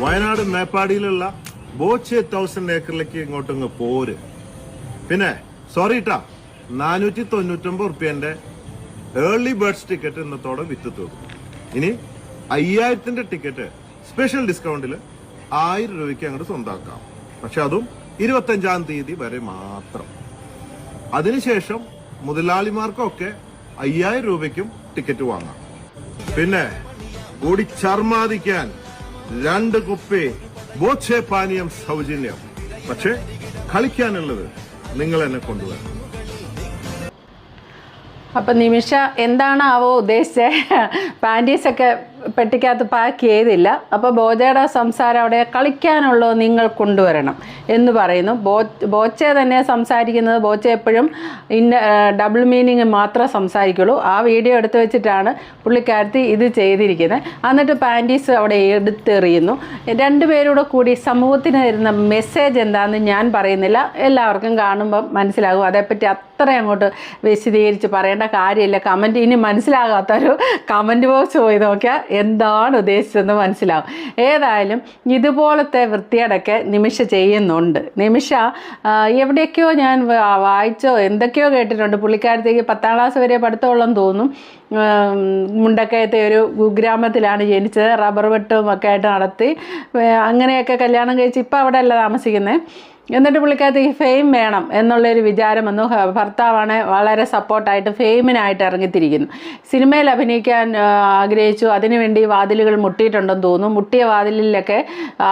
വയനാട് മേപ്പാടിയിലുള്ള ബോച്ചെ തൗസൻഡ് ഏക്കറിലേക്ക് ഇങ്ങോട്ടങ്ങ് പോര്. പിന്നെ സോറി ട്ടാ നാനൂറ്റി തൊണ്ണൂറ്റൊമ്പത് റുപ്യന്റെ ഏർലി ബേർഡ്സ് ടിക്കറ്റ് ഇന്നത്തോടെ വിത്ത് തീർന്നു. ഇനി അയ്യായിരത്തിന്റെ ടിക്കറ്റ് സ്പെഷ്യൽ ഡിസ്കൗണ്ടിൽ ആയിരം രൂപയ്ക്ക് അങ്ങോട്ട് സ്വന്താക്കാം. പക്ഷെ അതും ഇരുപത്തഞ്ചാം തീയതി വരെ മാത്രം. അതിനുശേഷം മുതലാളിമാർക്കൊക്കെ അയ്യായിരം രൂപയ്ക്കും ടിക്കറ്റ് വാങ്ങാം. പിന്നെ കൂടി ചർമാദിക്കാൻ രണ്ട് കുപ്പി ബോച്ചെ പാനീയം സൗജന്യം. പക്ഷെ കളിക്കാനുള്ളത് നിങ്ങൾ എന്നെ കൊണ്ടുവരണം. അപ്പം നിമിഷ എന്താണ് എന്താണാവോ ഉദ്ദേശിച്ചത് പാന്റീസൊക്കെ പെട്ടിക്കകത്ത് പാക്ക് ചെയ്തില്ല. അപ്പോൾ ബോജയുടെ സംസാരം അവിടെ കളിക്കാനുള്ളത് നിങ്ങൾ കൊണ്ടുവരണം എന്ന് പറയുന്നു. ബോ ബോച്ചെ തന്നെ സംസാരിക്കുന്നത് ബോച്ച എപ്പോഴും ഇന്ന ഡബിൾ മീനിങ് മാത്രമേ സംസാരിക്കുള്ളൂ. ആ വീഡിയോ എടുത്തു വെച്ചിട്ടാണ് പുള്ളിക്കാരത്തി ഇത് ചെയ്തിരിക്കുന്നത് എന്നിട്ട് പാന്റീസ് അവിടെ എടുത്തെറിയുന്നു. രണ്ടുപേരൂടെ കൂടി സമൂഹത്തിന് തരുന്ന മെസ്സേജ് എന്താണെന്ന് ഞാൻ പറയുന്നില്ല. എല്ലാവർക്കും കാണുമ്പം മനസ്സിലാകും. അതേപ്പറ്റി അത്ര അങ്ങോട്ട് വിശദീകരിച്ച് പറയേണ്ട കാര്യമില്ല. കമന്റ് ഇനി മനസ്സിലാകാത്തൊരു കമന്റ് ബോക്സ് പോയി നോക്കിയാൽ എന്താണ് ഉദ്ദേശിച്ചതെന്ന് മനസ്സിലാവും. ഏതായാലും ഇതുപോലത്തെ വൃത്തിയടക്കെ നിമിഷ ചെയ്യുന്നുണ്ട്. നിമിഷ എവിടെയൊക്കെയോ ഞാൻ വായിച്ചോ എന്തൊക്കെയോ കേട്ടിട്ടുണ്ട്. പുള്ളിക്കാരത്തേക്ക് പത്താം ക്ലാസ് വരെ പഠിത്തമുള്ളെന്ന് തോന്നും. മുണ്ടക്കയത്തെ ഒരു കുഗ്രാമത്തിലാണ് ജനിച്ചത്. റബ്ബർ വെട്ടും ഒക്കെ ആയിട്ട് നടത്തി. അങ്ങനെയൊക്കെ കല്യാണം കഴിച്ച് ഇപ്പം അവിടെ അല്ല താമസിക്കുന്നത് എന്നിട്ട് പുള്ളിക്കകത്ത് ഈ ഫെയിം വേണം എന്നുള്ളൊരു വിചാരം വന്നു. ഭർത്താവാണ് വളരെ സപ്പോർട്ടായിട്ട് ഫെയിമിനായിട്ട് ഇറങ്ങിത്തിരിക്കുന്നു. സിനിമയിൽ അഭിനയിക്കാൻ ആഗ്രഹിച്ചു. അതിനുവേണ്ടി വാതിലുകൾ മുട്ടിയിട്ടുണ്ടെന്ന് തോന്നുന്നു. മുട്ടിയ വാതിലിലൊക്കെ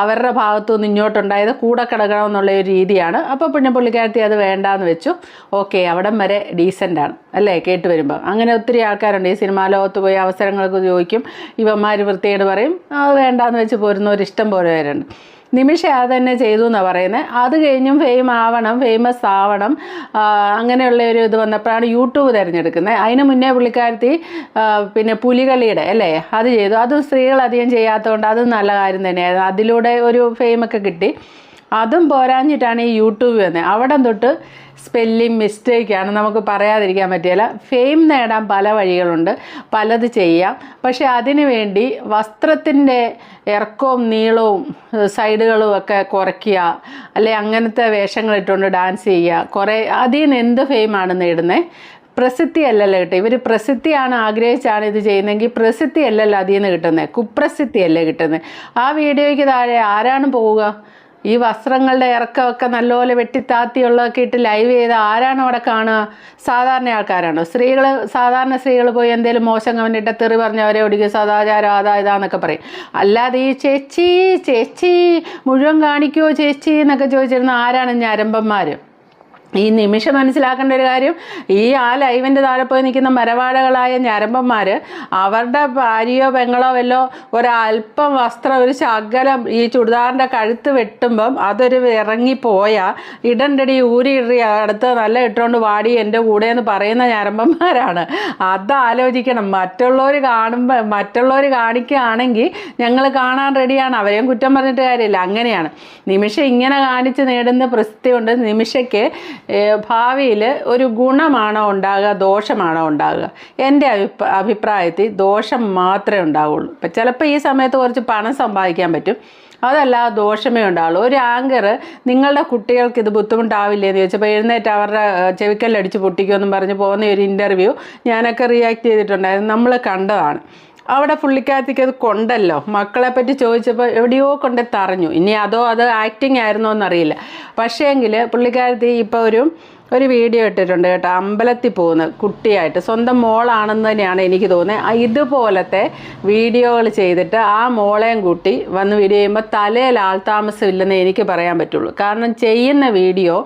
അവരുടെ ഭാഗത്തു നിന്ന് ഇങ്ങോട്ടുണ്ടായത് കൂടെ കിടക്കണം എന്നുള്ള ഒരു രീതിയാണ്. അപ്പോൾ പിന്നെ പുള്ളിക്കാരത്തി അത് വേണ്ടാന്ന് വെച്ചു. ഓക്കെ അവിടം വരെ ഡീസന്റാണ് അല്ലേ? കേട്ട് വരുമ്പോൾ അങ്ങനെ ഒത്തിരി ആൾക്കാരുണ്ട്. ഈ സിനിമാ ലോകത്ത് പോയി അവസരങ്ങൾക്ക് ചോദിക്കും. ഇവന്മാർ വൃത്തിയോട് പറയും. അത് വേണ്ടാന്ന് വെച്ച് പോരുന്നവർ ഇഷ്ടം പോലെ പേരുണ്ട്. നിമിഷ തന്നെ ചെയ്തു എന്നാണ് പറയുന്നത് അത് കഴിഞ്ഞും ഫെയിം ആവണം ഫേമസ് ആവണം. അങ്ങനെയുള്ള ഒരു ഇത് വന്നപ്പോഴാണ് യൂട്യൂബ് തിരഞ്ഞെടുക്കുന്നത്. അതിന് മുന്നേ പുള്ളിക്കാരത്തി പിന്നെ പുലികളിയുടെ അല്ലേ അത് ചെയ്തു. അതും സ്ത്രീകൾ അധികം ചെയ്യാത്തതുകൊണ്ട് അതും നല്ല കാര്യം തന്നെയായിരുന്നു. അതിലൂടെ ഒരു ഫെയിമൊക്കെ കിട്ടി. അതും പോരാഞ്ഞിട്ടാണ് ഈ യൂട്യൂബ് വന്നത് അവിടെ തൊട്ട് സ്പെല്ലിംഗ് മിസ്റ്റേക്കാണ് നമുക്ക് പറയാതിരിക്കാൻ പറ്റില്ല. ഫെയിം നേടാൻ പല വഴികളുണ്ട്. പലത് ചെയ്യാം. പക്ഷേ അതിനു വേണ്ടി വസ്ത്രത്തിന്റെ ഇറക്കവും നീളവും സൈഡുകളും ഒക്കെ കുറയ്ക്കുക അല്ലെ അങ്ങനത്തെ വേഷങ്ങൾ ഇട്ടുകൊണ്ട് ഡാൻസ് ചെയ്യുക കുറേ അതിൽ നിന്ന് എന്ത് ഫെയിമാണ് നേടുന്നത് പ്രസിദ്ധി അല്ലല്ലോ കിട്ടുക. ഇവർ പ്രസിദ്ധിയാണ് ആഗ്രഹിച്ചാണ് ഇത് ചെയ്യുന്നതെങ്കിൽ പ്രസിദ്ധി അല്ലല്ലോ അതിൽ നിന്ന് കിട്ടുന്നത് കുപ്രസിദ്ധി അല്ലേ കിട്ടുന്നത് ആ വീഡിയോയ്ക്ക് താഴെ ആരാണ് പോവുക? ഈ വസ്ത്രങ്ങളുടെ ഇറക്കമൊക്കെ നല്ലപോലെ വെട്ടിത്താത്തിയുള്ളതൊക്കെ ഇട്ട് ലൈവ് ചെയ്ത് ആരാണ് അവിടെ കാണുക? സാധാരണ ആൾക്കാരാണോ? സ്ത്രീകൾ സാധാരണ സ്ത്രീകൾ പോയി എന്തെങ്കിലും മോശം കവനിട്ട് തെറി പറഞ്ഞവരെ ഒടുക്കി. സദാചാരം അതാ ഇതാന്നൊക്കെ പറയും. അല്ലാതെ ഈ ചേച്ചി ചേച്ചി മുഴുവൻ കാണിക്കുമോ ചേച്ചി എന്നൊക്കെ ചോദിച്ചിരുന്ന ആരാണ് ഞരമ്പന്മാർ ഈ നിമിഷം മനസ്സിലാക്കേണ്ട ഒരു കാര്യം ഈ ആ ലൈവിന്റെ താഴെ പോയി നിൽക്കുന്ന മരവാഴകളായ ഞരമ്പന്മാർ അവരുടെ ഭാര്യയോ പെങ്ങളോ വല്ലോ ഒരല്പം വസ്ത്രം ഒരു ശകലം ഈ ചുടിദാറിന്റെ കഴുത്ത് വെട്ടുമ്പം അതൊരു ഇറങ്ങിപ്പോയാൽ ഇടണ്ടടി ഊരി ഇറി അടുത്ത് നല്ല ഇട്ടുകൊണ്ട് വാടി എന്റെ കൂടെ എന്ന് പറയുന്ന ഞരമ്പന്മാരാണ്. അത് ആലോചിക്കണം മറ്റുള്ളവർ കാണുമ്പോൾ മറ്റുള്ളവർ കാണിക്കുകയാണെങ്കിൽ ഞങ്ങൾ കാണാൻ റെഡിയാണ്. അവരെയും കുറ്റം പറഞ്ഞിട്ട് കാര്യമില്ല. അങ്ങനെയാണ്. നിമിഷം ഇങ്ങനെ കാണിച്ച് നേടുന്ന പ്രസിദ്ധിയുണ്ട്. നിമിഷയ്ക്ക് ഭാവിയിൽ ഒരു ഗുണമാണോ ഉണ്ടാകുക ദോഷമാണോ ഉണ്ടാകുക? എന്റെ അഭിപ്രായ അഭിപ്രായത്തിൽ ദോഷം മാത്രമേ ഉണ്ടാവുള്ളൂ. ഇപ്പം ചിലപ്പോൾ ഈ സമയത്ത് കുറച്ച് പണം സമ്പാദിക്കാൻ പറ്റും. അതല്ല ദോഷമേ ഉണ്ടാവുള്ളൂ. ഒരു ആങ്കർ നിങ്ങളുടെ കുട്ടികൾക്ക് ഇത് ബുദ്ധിമുട്ടാവില്ലേ എന്ന് ചോദിച്ചപ്പോൾ എഴുന്നേറ്റ് അവരുടെ ചെവിക്കല്ലടിച്ച് പൊട്ടിക്കുമെന്നും പറഞ്ഞ് പോകുന്ന ഒരു ഇന്റർവ്യൂ ഞാനൊക്കെ റിയാക്ട് ചെയ്തിട്ടുണ്ടായിരുന്നു. നമ്മൾ കണ്ടതാണ്. അവിടെ പുള്ളിക്കാരത്തേക്ക് അത് കൊണ്ടല്ലോ. മക്കളെ പറ്റി ചോദിച്ചപ്പോൾ എവിടെയോ കൊണ്ട് തറഞ്ഞു. ഇനി അതോ അത് ആക്ടിങ് ആയിരുന്നോ എന്നറിയില്ല. പക്ഷേങ്കിൽ പുള്ളിക്കാരത്തി ഇപ്പോൾ ഒരു ഒരു വീഡിയോ ഇട്ടിട്ടുണ്ട് കേട്ടോ. അമ്പലത്തിൽ പോകുന്ന കുട്ടിയായിട്ട്. സ്വന്തം മോളാണെന്ന് തന്നെയാണ് എനിക്ക് തോന്നുന്നത്. ഇതുപോലത്തെ വീഡിയോകൾ ചെയ്തിട്ട് ആ മോളെയും കൂട്ടി വന്ന് വീഡിയോ ചെയ്യുമ്പോൾ തലയിൽ ആൾതാമസം ഇല്ലെന്ന് എനിക്ക് പറയാൻ പറ്റുള്ളൂ. കാരണം ചെയ്യുന്ന വീഡിയോ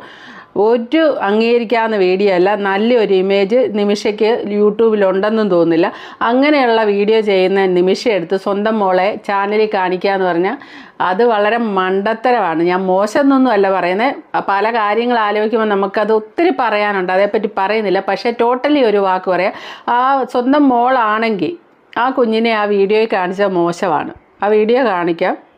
ഒരു അംഗീകരിക്കാവുന്ന വീഡിയോ അല്ല നല്ലൊരു ഇമേജ് നിമിഷയ്ക്ക് യൂട്യൂബിലുണ്ടെന്നും തോന്നില്ല അങ്ങനെയുള്ള വീഡിയോ ചെയ്യുന്ന നിമിഷ എടുത്ത് സ്വന്തം മോളെ ചാനലിൽ കാണിക്കുക എന്ന് പറഞ്ഞാൽ അത് വളരെ മണ്ടത്തരമാണ്. ഞാൻ മോശം എന്നൊന്നും അല്ല പറയുന്നത് പല കാര്യങ്ങൾ ആലോചിക്കുമ്പോൾ നമുക്കത് ഒത്തിരി പറയാനുണ്ട്. അതേപ്പറ്റി പറയുന്നില്ല. പക്ഷേ ടോട്ടലി ഒരു വാക്ക് പറയാം. ആ സ്വന്തം മോളാണെങ്കിൽ ആ കുഞ്ഞിനെ ആ വീഡിയോയിൽ കാണിച്ചാൽ മോശമാണ്. ആ വീഡിയോ കാണിക്കാം.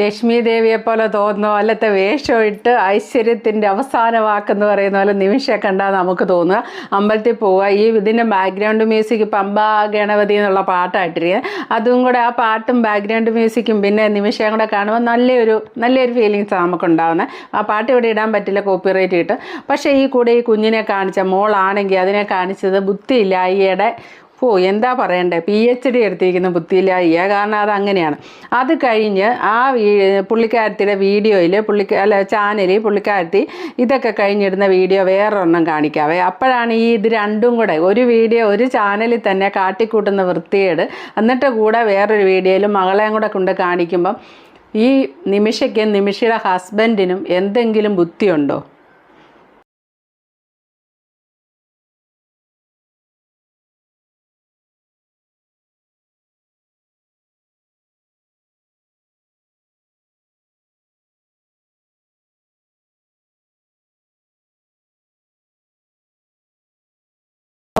ലക്ഷ്മി ദേവിയെ പോലെ തോന്നുന്നു. അല്ലത്തെ വേഷം ഇട്ട് ഐശ്വര്യത്തിന്റെ അവസാന വാക്കെന്ന് പറയുന്ന പോലെ നിമിഷം കണ്ടാൽ നമുക്ക് തോന്നുക. അമ്പലത്തിൽ പോവുക. ഈ ഇതിന്റെ ബാക്ക്ഗ്രൗണ്ട് മ്യൂസിക് പമ്പ ഗണപതി എന്നുള്ള പാട്ടായിട്ടിരിക്കുക അതും കൂടെ ആ പാട്ടും ബാക്ക്ഗ്രൗണ്ട് മ്യൂസിക്കും പിന്നെ നിമിഷം കൂടെ കാണുമ്പോൾ നല്ലൊരു നല്ലൊരു ഫീലിങ്സാണ് നമുക്കുണ്ടാവുന്നത് ആ പാട്ട് ഇവിടെ ഇടാൻ പറ്റില്ല കോപ്പിറൈറ്റ് കിട്ടും പക്ഷേ ഈ കൂടെ ഈ കുഞ്ഞിനെ കാണിച്ച മോളാണെങ്കിൽ അതിനെ കാണിച്ചത് ബുദ്ധിയില്ല. അയ്യയുടെ ഓ എന്താ പറയണ്ടേ? പി എച്ച് ഡി എടുത്തിരിക്കുന്ന ബുദ്ധിയില്ലായ്യ കാരണം അത് അങ്ങനെയാണ്. അത് കഴിഞ്ഞ് ആ പുള്ളിക്കാരത്തിയുടെ വീഡിയോയിൽ പുള്ളിക്ക അല്ല ചാനലിൽ പുള്ളിക്കാരത്തി ഇതൊക്കെ കഴിഞ്ഞിടുന്ന വീഡിയോ വേറൊരെണ്ണം കാണിക്കാവേ. അപ്പോഴാണ് ഈ ഇത് രണ്ടും കൂടെ ഒരു വീഡിയോ ഒരു ചാനലിൽ തന്നെ കാട്ടിക്കൂട്ടുന്ന വൃത്തികേട് എന്നിട്ട് കൂടെ വേറൊരു വീഡിയോയിൽ മകളെയും കൂടെ കൊണ്ട് കാണിക്കുമ്പം ഈ നിമിഷയ്ക്കും നിമിഷയുടെ ഹസ്ബൻഡിനും എന്തെങ്കിലും ബുദ്ധിയുണ്ടോ?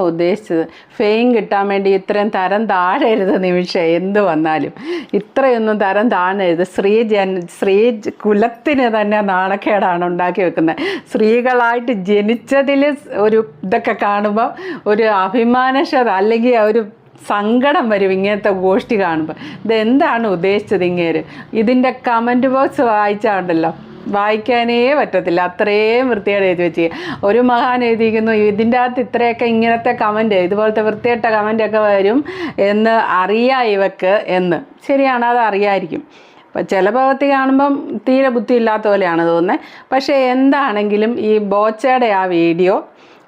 ഉദ്ദേശിച്ചത്. ഫെയിം കിട്ടാൻ വേണ്ടി ഇത്രയും തരം താഴരുത് നിമിഷം എന്ത് വന്നാലും. ഇത്രയൊന്നും തരം താഴരുത് സ്ത്രീ ജൻ സ്ത്രീ കുലത്തിന് തന്നെ നാണക്കേടാണ് ഉണ്ടാക്കി വെക്കുന്നത്. സ്ത്രീകളായിട്ട് ജനിച്ചതിൽ ഒരു ഇതൊക്കെ കാണുമ്പോൾ ഒരു അഭിമാനക്ഷത അല്ലെങ്കിൽ ഒരു സങ്കടം വരും ഇങ്ങനത്തെ ഗോഷ്ടി കാണുമ്പോൾ ഇതെന്താണ് ഉദ്ദേശിച്ചത് ഇങ്ങേര്? ഇതിന്റെ കമന്റ് ബോക്സ് വായിച്ചാണ്ടല്ലോ. വായിക്കാനേ പറ്റത്തില്ല. അത്രയും വൃത്തിയായിട്ട് എഴുതി വെച്ച്. ഒരു മഹാൻ എഴുതിയിരിക്കുന്നു ഇതിന്റെ അകത്ത് ഇത്രയൊക്കെ ഇങ്ങനത്തെ കമന്റ് ഇതുപോലത്തെ വൃത്തിയിട്ട കമന്റൊക്കെ വരും എന്ന് അറിയാം ഇവക്ക് എന്ന്. ശരിയാണ് അത് അറിയായിരിക്കും. അപ്പം ചില ഭാഗത്ത് കാണുമ്പം തീരെ ബുദ്ധിയില്ലാത്ത പോലെയാണ് തോന്നുന്നത് പക്ഷേ എന്താണെങ്കിലും ഈ ബോച്ചയുടെ ആ വീഡിയോ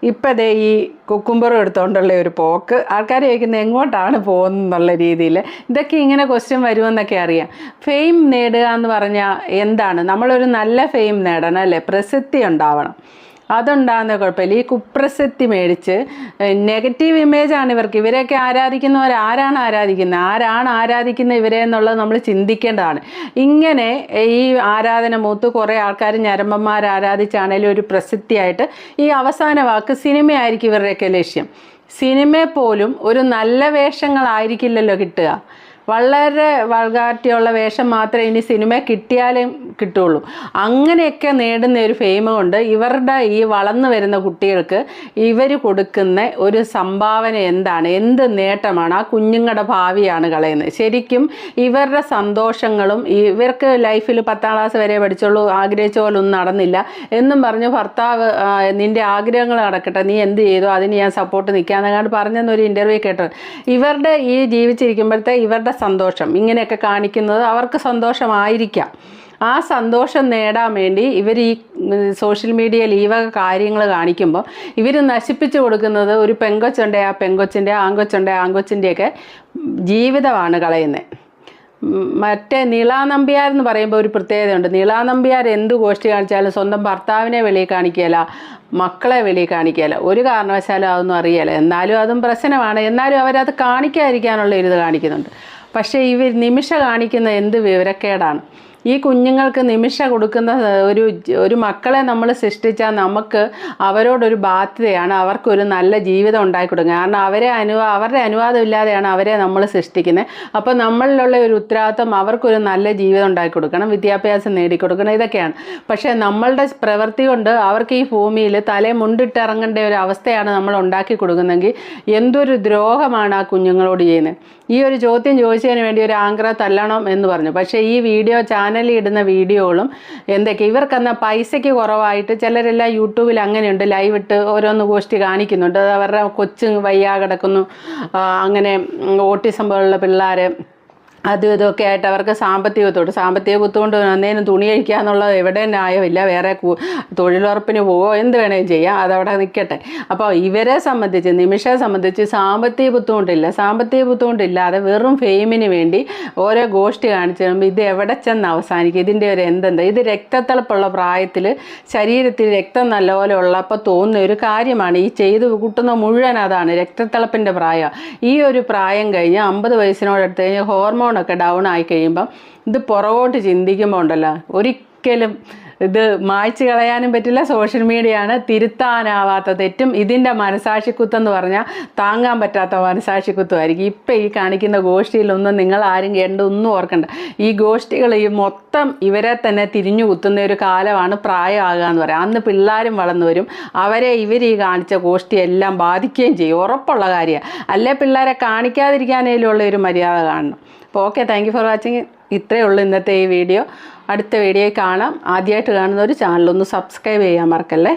ഇപ്പം ദേ ഈ കുക്കുംബറും എടുത്തുകൊണ്ടുള്ള ഒരു പോക്ക്. ആൾക്കാർ ചോദിക്കുന്നത് എങ്ങോട്ടാണ് പോകുന്നത് എന്നുള്ള രീതിയിൽ ഇതൊക്കെ ഇങ്ങനെ ക്വസ്റ്റ്യൻ വരുമെന്നൊക്കെ അറിയാം. ഫെയിം നേടുക എന്ന് പറഞ്ഞാൽ എന്താണ്? നമ്മളൊരു നല്ല ഫെയിം നേടണം അല്ലേ? പ്രസിദ്ധി ഉണ്ടാവണം. അതുണ്ടാകുന്ന കുഴപ്പമില്ല. ഈ കുപ്രസിദ്ധി മേടിച്ച് നെഗറ്റീവ് ഇമേജാണ് ഇവർക്ക്. ഇവരെയൊക്കെ ആരാധിക്കുന്നവർ ആരാണ് ആരാധിക്കുന്നത്? ആരാണ് ആരാധിക്കുന്നത് ഇവരെ എന്നുള്ളത് നമ്മൾ ചിന്തിക്കേണ്ടതാണ്. ഇങ്ങനെ ഈ ആരാധന മൂത്ത് കുറേ ആൾക്കാർ ഞരമ്പന്മാർ ആരാധിച്ചാണേലും ഒരു പ്രസിദ്ധിയായിട്ട് ഈ അവസാന വാക്ക് സിനിമയായിരിക്കും ഇവരുടെയൊക്കെ ലക്ഷ്യം. സിനിമ പോലും ഒരു നല്ല വേഷങ്ങളായിരിക്കില്ലല്ലോ കിട്ടുക. വളരെ വൾഗാരിറ്റിയുള്ള വേഷം മാത്രമേ ഇനി സിനിമ കിട്ടിയാലും കിട്ടുള്ളൂ. അങ്ങനെയൊക്കെ നേടുന്ന ഒരു ഫെയിം കൊണ്ട് ഇവരുടെ ഈ വളർന്നു വരുന്ന കുട്ടികൾക്ക് ഇവർ കൊടുക്കുന്ന ഒരു സംഭാവന എന്താണ്? എന്ത് നേട്ടമാണ്? ആ കുഞ്ഞുങ്ങളുടെ ഭാവിയാണ് കളയുന്നത്. ശരിക്കും ഇവരുടെ സന്തോഷങ്ങളും ഇവർക്ക് ലൈഫിൽ പത്താം ക്ലാസ് വരെ പഠിച്ചുള്ളൂ ആഗ്രഹിച്ച പോലെ ഒന്നും നടന്നില്ല എന്നും പറഞ്ഞു ഭർത്താവ് നിന്റെ ആഗ്രഹങ്ങൾ നടക്കട്ടെ നീ എന്ത് ചെയ്തു? അതിന് ഞാൻ സപ്പോർട്ട് നിൽക്കാന്നങ്ങാണ്ട് പറഞ്ഞെന്നൊരു ഇന്റർവ്യൂ കേട്ടത് ഇവരുടെ ഈ ജീവിച്ചിരിക്കുമ്പോഴത്തെ ഇവരുടെ സന്തോഷം. ഇങ്ങനെയൊക്കെ കാണിക്കുന്നത് അവർക്ക് സന്തോഷമായിരിക്കാം. ആ സന്തോഷം നേടാൻ വേണ്ടി ഇവർ ഈ സോഷ്യൽ മീഡിയയിൽ ഈ വക കാര്യങ്ങൾ കാണിക്കുമ്പോൾ ഇവർ നശിപ്പിച്ചു കൊടുക്കുന്നത് ഒരു പെങ്കൊച്ചുണ്ട് ആ പെങ്കൊച്ചിന്റെ ആങ്കൊച്ചുണ്ട് ആങ്കൊച്ചിന്റെയൊക്കെ ജീവിതമാണ് കളയുന്നത്. മറ്റേ നീളാ നമ്പ്യാർ എന്ന് പറയുമ്പോൾ ഒരു പ്രത്യേകതയുണ്ട്. നീളാ നമ്പ്യാർ എന്ത് ഗോഷ്ഠി കാണിച്ചാലും സ്വന്തം ഭർത്താവിനെ വെളിയിൽ കാണിക്കുകയില്ല മക്കളെ വെളിയിൽ കാണിക്കുകയില്ല. ഒരു കാരണവശാലും അതൊന്നും അറിയില്ല എന്നാലും അതും പ്രശ്നമാണ്. എന്നാലും അവരത് കാണിക്കാതിരിക്കാനുള്ള ഒരു ഇത് കാണിക്കുന്നുണ്ട്. പക്ഷേ ഇവർ നിമിഷ കാണിക്കുന്ന എന്ത് വിവരക്കേടാണ്? ഈ കുഞ്ഞുങ്ങൾക്ക് നിമിഷ കൊടുക്കുന്ന ഒരു ഒരു മക്കളെ നമ്മൾ സൃഷ്ടിച്ചാൽ നമുക്ക് അവരോടൊരു ബാധ്യതയാണ്. അവർക്കൊരു നല്ല ജീവിതം ഉണ്ടാക്കി കൊടുക്കുക കാരണം അവരെ അനുവാ അവരുടെ അനുവാദം ഇല്ലാതെയാണ് അവരെ നമ്മൾ സൃഷ്ടിക്കുന്നത്. അപ്പോൾ നമ്മളിലുള്ള ഒരു ഉത്തരവാദിത്വം അവർക്കൊരു നല്ല ജീവിതം ഉണ്ടാക്കി കൊടുക്കണം വിദ്യാഭ്യാസം നേടിക്കൊടുക്കണം. ഇതൊക്കെയാണ്. പക്ഷേ നമ്മളുടെ പ്രവൃത്തി കൊണ്ട് അവർക്ക് ഈ ഭൂമിയിൽ തലേ മുണ്ടിട്ടിറങ്ങേണ്ട ഒരു അവസ്ഥയാണ് നമ്മൾ ഉണ്ടാക്കി കൊടുക്കുന്നതെങ്കിൽ എന്തൊരു ദ്രോഹമാണ് ആ കുഞ്ഞുങ്ങളോട് ചെയ്യുന്നത്? ഈ ഒരു ചോദ്യം ചോദിച്ചതിന് വേണ്ടി ഒരു ആങ്കറെ തല്ലണം എന്ന് പറഞ്ഞു. പക്ഷേ ഈ വീഡിയോ ചാനലിൽ ഇടുന്ന വീഡിയോകളും എന്തൊക്കെ ഇവർക്കെന്നാൽ പൈസയ്ക്ക് കുറവായിട്ട് ചിലരെല്ലാം യൂട്യൂബിൽ അങ്ങനെയുണ്ട് ലൈവ് ഇട്ട് ഓരോന്ന് ഗോഷ്ടി കാണിക്കുന്നുണ്ട്. അവരുടെ കൊച്ചു വയ്യാ കിടക്കുന്നു. അങ്ങനെ ഓട്ടിസം പോലുള്ള പിള്ളേർ അതും ഇതൊക്കെ ആയിട്ട് അവർക്ക് സാമ്പത്തിക ബുദ്ധിമുട്ട്. സാമ്പത്തിക ബുദ്ധിമുട്ട് വന്നതിന് തുണി കഴിക്കുക എന്നുള്ളത് എവിടെ ന്യായമില്ല. വേറെ തൊഴിലുറപ്പിന് പോവോ എന്ത് വേണേലും ചെയ്യാം. അതവിടെ നിൽക്കട്ടെ അപ്പോൾ ഇവരെ സംബന്ധിച്ച് നിമിഷയെ സംബന്ധിച്ച് സാമ്പത്തിക ബുദ്ധിമുട്ടില്ല. സാമ്പത്തിക ബുദ്ധിമുട്ടില്ലാതെ വെറും ഫെയിമിന് വേണ്ടി ഓരോ ഗോഷ്ഠി കാണിച്ചു കഴിയുമ്പോൾ ഇത് എവിടെ ചെന്ന് അവസാനിക്കും? ഇതിന്റെ ഒരു എന്തെന്താ? ഇത് രക്തത്തിളപ്പുള്ള പ്രായത്തിൽ ശരീരത്തിൽ രക്തം നല്ലപോലെ ഉള്ളപ്പോൾ തോന്നുന്ന ഒരു കാര്യമാണ്. ഈ ചെയ്ത് കൂട്ടുന്ന മുഴുവൻ അതാണ് രക്തത്തിളപ്പിന്റെ പ്രായം. ഈ ഒരു പ്രായം കഴിഞ്ഞ് അമ്പത് വയസ്സിനോടടുത്ത് കഴിഞ്ഞ് ഹോർമോണൊക്കെ ഡൗൺ ആയി കഴിയുമ്പം ഇത് പുറകോട്ട് ചിന്തിക്കുമ്പോൾ ഉണ്ടല്ലോ ഒരിക്കലും ഇത് മായ്ച്ചു കളയാനും പറ്റില്ല. സോഷ്യൽ മീഡിയയാണ് തിരുത്താനാവാത്ത തെറ്റും. ഇതിന്റെ മനസാക്ഷിക്കുത്തെന്ന് പറഞ്ഞാൽ താങ്ങാൻ പറ്റാത്ത മനസാക്ഷിക്കുത്തുമായിരിക്കും. ഇപ്പം ഈ കാണിക്കുന്ന ഗോഷ്ഠിയിലൊന്നും നിങ്ങൾ ആരും കേണ്ട ഒന്നും ഓർക്കണ്ട. ഈ ഗോഷ്ഠികൾ ഈ മൊത്തം ഇവരെ തന്നെ തിരിഞ്ഞു കുത്തുന്ന ഒരു കാലമാണ് പ്രായമാകുക എന്ന് പറയാം. അന്ന് പിള്ളേരും വളർന്നു വരും. അവരെ ഇവർ ഈ കാണിച്ച ഗോഷ്ഠിയെല്ലാം ബാധിക്കുകയും ചെയ്യും. ഉറപ്പുള്ള കാര്യമാണ് അല്ലേ പിള്ളേരെ കാണിക്കാതിരിക്കാനേലും ഉള്ള ഒരു മര്യാദ കാണണം. അപ്പോൾ ഓക്കെ താങ്ക് ഫോർ വാച്ചിങ്. ഇത്രയേ ഉള്ളൂ ഇന്നത്തെ ഈ വീഡിയോ. അടുത്ത വീഡിയോ കാണാം. ആദ്യമായിട്ട് കാണുന്ന ഒരു ചാനലൊന്ന് സബ്സ്ക്രൈബ് ചെയ്യാൻ മറക്കല്ലേ?